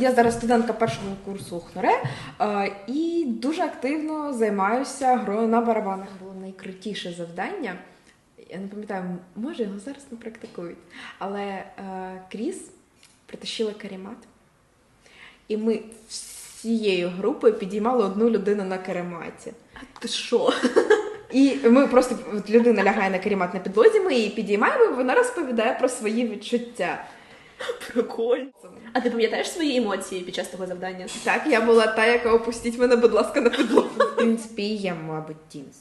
Я зараз студентка першого курсу ХНОРЕ е, і дуже активно займаюся грою на барабанах. Було найкрутіше завдання. Я не пам'ятаю, може його зараз не практикують. Але е, Кріс притащила каремат, і ми всією групою підіймали одну людину на карематі. Ти що? І ми просто от людина лягає на каремат на підлозі, ми її підіймаємо, і вона розповідає про свої відчуття. Прикольно. А ти пам'ятаєш свої емоції під час того завдання? Так, я була та, яка опустіть мене, будь ласка, на підлогу. В принципі, я, мабуть, тінс.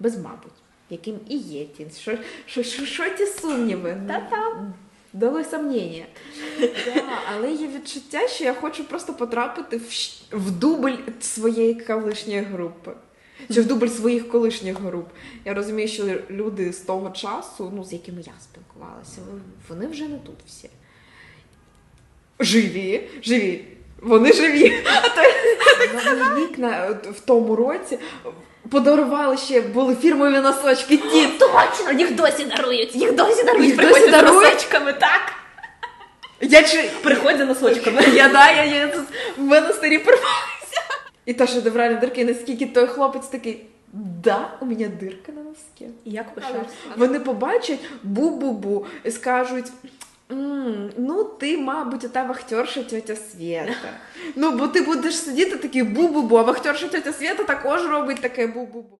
Без мабуть, яким і є тінс. Що, що, що, що ті сумніви? Та-та. Дали сомнення. Да, але є відчуття, що я хочу просто потрапити в, в дубль своєї колишньої групи. Чи в дубль своїх колишніх груп. Я розумію, що люди з того часу, ну, з якими я спілкувалася, вони вже не тут всі. Живі, живі. Вони живі. Новий рік на, в тому році подарували ще були фірмові носочки ті. Точно, їх досі дарують. Їх досі дарують. Їх Приходять досі дарують? носочками, так. Я чи Приходь за носочками. я да, я, я в монастирі порвалася. І та шедевральні дирки, наскільки той хлопець такий. Да, у мене дирка на носке. Як пишаєшся? Вони побачать бу-бу-бу і скажуть. «М, ну, ти, мабуть, та вахтерша тетя Свєта. Ну, бо ти будеш сидіти такий бу-бу-бу, а вахтерша тетя Свєта також робить таке бу-бу-бу.